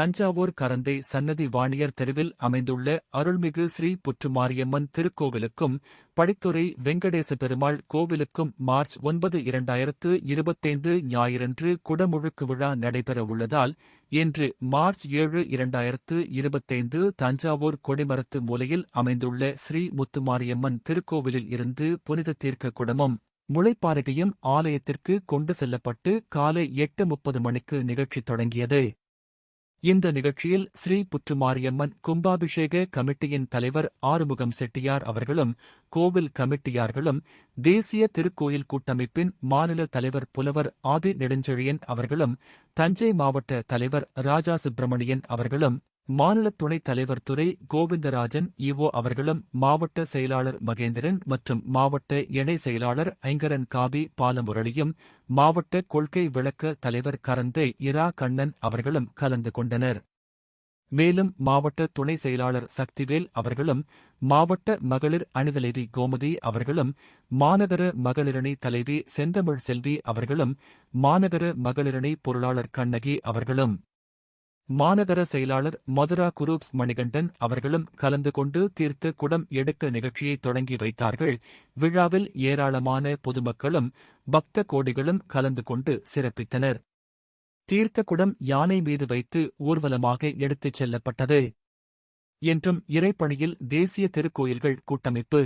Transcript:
தஞ்சாவூர் கரந்தை சன்னதி வாணியர் தெருவில் அமைந்துள்ள அருள்மிகு ஸ்ரீ புற்றுமாரியம்மன் திருக்கோவிலுக்கும் படித்துறை வெங்கடேச பெருமாள் கோவிலுக்கும் மார்ச் ஒன்பது இரண்டாயிரத்து இருபத்தைந்து ஞாயிறன்று குடமுழுக்கு விழா நடைபெறவுள்ளதால் இன்று மார்ச் ஏழு இரண்டாயிரத்து இருபத்தைந்து தஞ்சாவூர் கொடிமரத்து மூலையில் அமைந்துள்ள ஸ்ரீ முத்துமாரியம்மன் திருக்கோவிலில் இருந்து புனித தீர்க்க குடமும் முளைப்பாறையும் ஆலயத்திற்கு கொண்டு செல்லப்பட்டு காலை எட்டு முப்பது மணிக்கு நிகழ்ச்சி தொடங்கியது. இந்த நிகழ்ச்சியில் ஸ்ரீ புற்றுமாரியம்மன் கும்பாபிஷேக கமிட்டியின் தலைவர் ஆறுமுகம் செட்டியார் அவர்களும் கோவில் கமிட்டியார்களும் தேசிய திருக்கோயில் கூட்டமைப்பின் மாநில தலைவர் புலவர் ஆதி நெடுஞ்செழியன் அவர்களும் தஞ்சை மாவட்ட தலைவர் ராஜா சுப்பிரமணியன் அவர்களும் மாநில துணைத் தலைவர் துறை கோவிந்தராஜன் இஓ அவர்களும் மாவட்ட செயலாளர் மகேந்திரன் மற்றும் மாவட்ட இணை செயலாளர் ஐங்கரன் காபி பாலமுரளியும் மாவட்ட கொள்கை விளக்க தலைவர் கரந்தை இரா கண்ணன் அவர்களும் கலந்து கொண்டனர். மேலும் மாவட்ட துணை செயலாளர் சக்திவேல் அவர்களும் மாவட்ட மகளிர் அணிதலைவி கோமதி அவர்களும் மாநகர மகளிரணி தலைவி செந்தமிழ் செல்வி அவர்களும் மாநகர மகளிரணி பொருளாளர் கண்ணகி அவர்களும். மாநகர செயலாளர் மதுரா குரூப்ஸ் மணிகண்டன் அவர்களும் கலந்து கொண்டு தீர்த்த குடம் எடுக்க நிகழ்ச்சியை தொடங்கி வைத்தார்கள். விழாவில் ஏராளமான பொதுமக்களும் பக்த கோடிகளும் கலந்து கொண்டு சிறப்பித்தனர். தீர்த்த குடம் யானை மீது வைத்து ஊர்வலமாக எடுத்துச் செல்லப்பட்டது. என்றும் இறைப்பணியில் தேசிய திருக்கோயில்கள் கூட்டமைப்பு